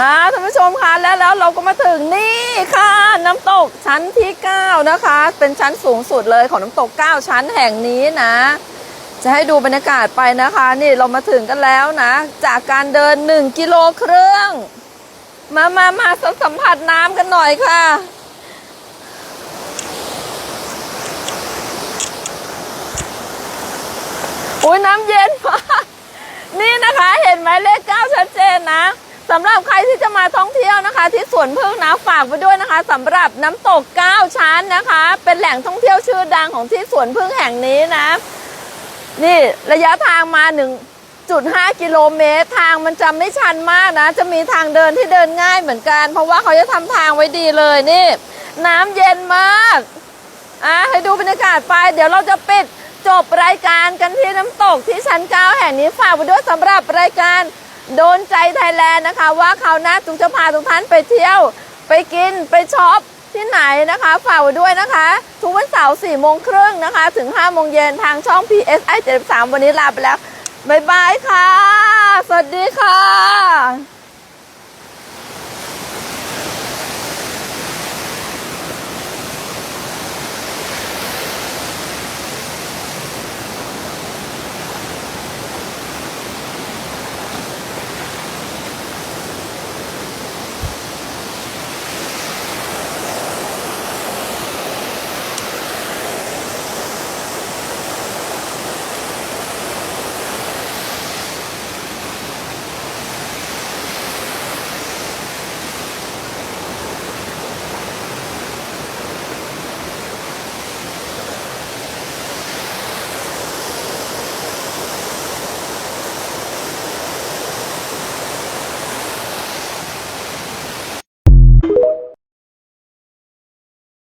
อ่าท่านผู้ชมคะแล้วแล้วเราก็มาถึงนี่ค่ะ น้ำตกชั้นที่ 9 นะคะ เป็นชั้นสูงสุดเลยของน้ำตก 9 ชั้นแห่งนี้นะ จะให้ดูบรรยากาศไปนะคะ นี่เรามาถึงกันแล้วนะ จากการเดิน 1 กิโลครึ่งมามามาสัมผัสน้ำกันหน่อยค่ะ โอ้ยน้ำเย็นมากนี่นะคะ เห็นไหมเลขเก้าชัดเจน สำหรับใครที่จะมาท่องเที่ยวนะคะ ที่สวนพึ่งนะฝากไว้ด้วยนะคะสำหรับน้ำตก9ชั้นนะคะ เป็นแหล่งท่องเที่ยวชื่อดังของที่สวนพึ่งแห่งนี้นะ นี่ระยะทางมา1.5กิโลเมตรทางมันจะไม่ชันมากนะ จะมีทางเดินที่เดินง่ายเหมือนกัน เพราะว่าเขาจะทำทางไว้ดีเลยนี่ น้ำเย็นมากอะให้ดูบรรยากาศไป เดี๋ยวเราจะปิดจบรายการกันที่น้ำตกที่ชั้นเก้าแห่งนี้ฝากไว้ด้วยสำหรับรายการ โดนใจไทยแลนด์นะคะ ว่าคราวหน้าจุงจะพาทุกท่านไปเที่ยว ไปกินไปช็อปที่ไหนนะคะ ฝากไว้ด้วยนะคะ ทุกวันเสาร์4โมงครึ่งนะคะ ถึง5โมงเย็นทางช่อง PSI 73 วันนี้ลาไปแล้ว บ๊ายบายค่ะ สวัสดีค่ะ